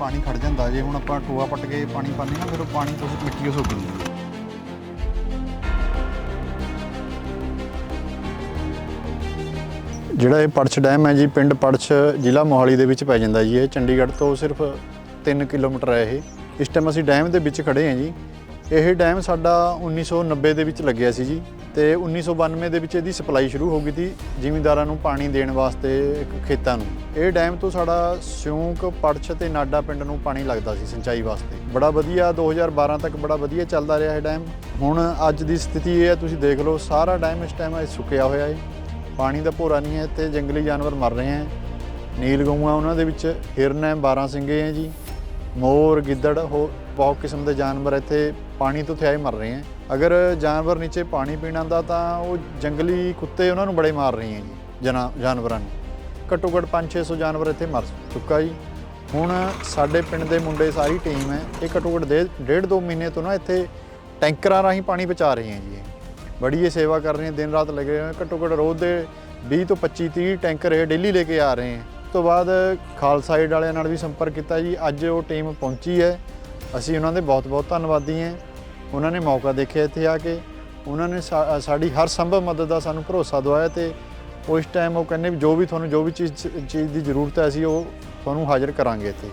ਪਾਣੀ ਖੜ ਜਾਂਦਾ, ਜੇ ਹੁਣ ਆਪਾਂ ਟੋਆ ਪੱਟ ਕੇ ਪਾਣੀ ਪਾਉਂਦੇ ਹਾਂ, ਫਿਰ ਉਹ ਪਾਣੀ ਕੁਝ ਮਿੱਟੀ ਉਹ ਸੁੱਕ ਜਾਂਦੀ ਹੈ ਜਿਹੜਾ ਇਹ ਪੜਛ ਡੈਮ ਹੈ ਜੀ, ਪਿੰਡ ਪੜਛ ਜ਼ਿਲ੍ਹਾ ਮੋਹਾਲੀ ਦੇ ਵਿੱਚ ਪੈ ਜਾਂਦਾ ਜੀ। ਇਹ ਚੰਡੀਗੜ੍ਹ ਤੋਂ ਸਿਰਫ 3 ਕਿਲੋਮੀਟਰ ਹੈ ਇਹ। ਇਸ ਟਾਈਮ ਅਸੀਂ ਡੈਮ ਦੇ ਵਿੱਚ ਖੜੇ ਹਾਂ ਜੀ। ਇਹ ਡੈਮ ਸਾਡਾ 1990 ਦੇ ਵਿੱਚ ਲੱਗਿਆ ਸੀ ਜੀ ਤੇ 1992 ਦੇ ਵਿੱਚ ਇਹਦੀ ਸਪਲਾਈ ਸ਼ੁਰੂ ਹੋ ਗਈ ਸੀ ਜ਼ਿਮੀਂਦਾਰਾਂ ਨੂੰ ਪਾਣੀ ਦੇਣ ਵਾਸਤੇ ਇੱਕ ਖੇਤਾਂ ਨੂੰ। ਇਹ ਡੈਮ ਤੋਂ ਸਾਡਾ ਸਿਉਂਕ, ਪੜਛ ਤੇ ਨਾਡਾ ਪਿੰਡ ਨੂੰ ਪਾਣੀ ਲੱਗਦਾ ਸੀ ਸਿੰਚਾਈ ਵਾਸਤੇ। ਬੜਾ ਵਧੀਆ 2012 ਤੱਕ ਬੜਾ ਵਧੀਆ ਚੱਲਦਾ ਰਿਹਾ ਇਹ ਡੈਮ। ਹੁਣ ਅੱਜ ਦੀ ਸਥਿਤੀ ਇਹ ਹੈ, ਤੁਸੀਂ ਦੇਖ ਲਓ, ਸਾਰਾ ਡੈਮ ਇਸ ਟਾਈਮ ਸੁੱਕਿਆ ਹੋਇਆ ਹੈ। ਪਾਣੀ ਦਾ ਭੋਰਾ ਨਹੀਂ ਹੈ ਤੇ ਜੰਗਲੀ ਜਾਨਵਰ ਮਰ ਰਹੇ ਹੈ। ਨੀਲ ਗਊਆਂ ਉਹਨਾਂ ਦੇ ਵਿੱਚ, ਹਿਰਨ ਹੈ 12 ਸਿੰਗੇ ਹੈ ਜੀ। ਮੋਰ, ਗਿੱਦੜ ਹੋ ਬਹੁਤ ਕਿਸਮ ਦੇ ਜਾਨਵਰ ਇੱਥੇ ਪਾਣੀ ਤੋਂ ਥਿਆਏ ਮਰ ਰਹੇ ਹੈ। ਅਗਰ ਜਾਨਵਰ ਨੀਚੇ ਪਾਣੀ ਪੀਣ ਆਉਂਦਾ ਤਾਂ ਉਹ ਜੰਗਲੀ ਕੁੱਤੇ ਉਹਨਾਂ ਨੂੰ ਬੜੇ ਮਾਰ ਰਹੇ ਹੈ ਜੀ, ਜਨਾ, ਜਾਨਵਰਾਂ ਨੂੰ। ਘੱਟੋ ਘੱਟ 5-600 ਜਾਨਵਰ ਇੱਥੇ ਮਰ ਚੁੱਕਾ ਜੀ। ਹੁਣ ਸਾਡੇ ਪਿੰਡ ਦੇ ਮੁੰਡੇ ਸਾਰੀ ਟੀਮ ਹੈ, ਇਹ ਘੱਟੋ ਘੱਟ ਡੇ- ਡੇਢ ਦੋ ਮਹੀਨੇ ਤੋਂ ਨਾ ਇੱਥੇ ਟੈਂਕਰਾਂ ਰਾਹੀਂ ਪਾਣੀ ਪਹੁੰਚਾ ਰਹੇ ਹੈ ਜੀ ਬੜੀ ਇਹ ਸੇਵਾ ਕਰ ਰਹੇ ਹੈ, ਦਿਨ ਰਾਤ ਲੱਗੇ ਹੋਏ ਘੱਟੋ ਘੱਟ ਰੋਜ਼ ਦੇ 20 ਤੋਂ 25 30 ਟੈਂਕਰ ਇਹ ਡੇਲੀ ਲੈ ਕੇ ਆ ਰਹੇ ਹੈ। ਉਸ ਤੋਂ ਬਾਅਦ ਖਾਲਸਾ ਏਡ ਵਾਲਿਆਂ ਨਾਲ ਵੀ ਸੰਪਰਕ ਕੀਤਾ ਜੀ, ਅੱਜ ਉਹ ਟੀਮ ਪਹੁੰਚੀ ਹੈ। ਅਸੀਂ ਉਹਨਾਂ ਦੇ ਬਹੁਤ ਬਹੁਤ ਧੰਨਵਾਦੀ ਹਾਂ। ਉਹਨਾਂ ਨੇ ਮੌਕਾ ਦੇਖਿਆ ਇੱਥੇ ਆ ਕੇ। ਉਹਨਾਂ ਨੇ ਸਾਡੀ ਹਰ ਸੰਭਵ ਮਦਦ ਦਾ ਸਾਨੂੰ ਭਰੋਸਾ ਦਵਾਇਆ ਤੇ ਉਸ ਟਾਈਮ ਉਹ ਕਹਿੰਦੇ ਵੀ ਜੋ ਵੀ ਤੁਹਾਨੂੰ, ਜੋ ਵੀ ਚੀਜ਼ ਚੀਜ਼ ਦੀ ਜ਼ਰੂਰਤ ਹੈ ਅਸੀਂ ਉਹ ਤੁਹਾਨੂੰ ਹਾਜ਼ਰ ਕਰਾਂਗੇ ਇੱਥੇ।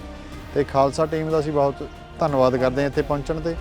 ਤੇ ਖਾਲਸਾ ਟੀਮ ਦਾ ਅਸੀਂ ਬਹੁਤ ਧੰਨਵਾਦ ਕਰਦੇ ਹਾਂ ਇੱਥੇ ਪਹੁੰਚਣ ਤੇ।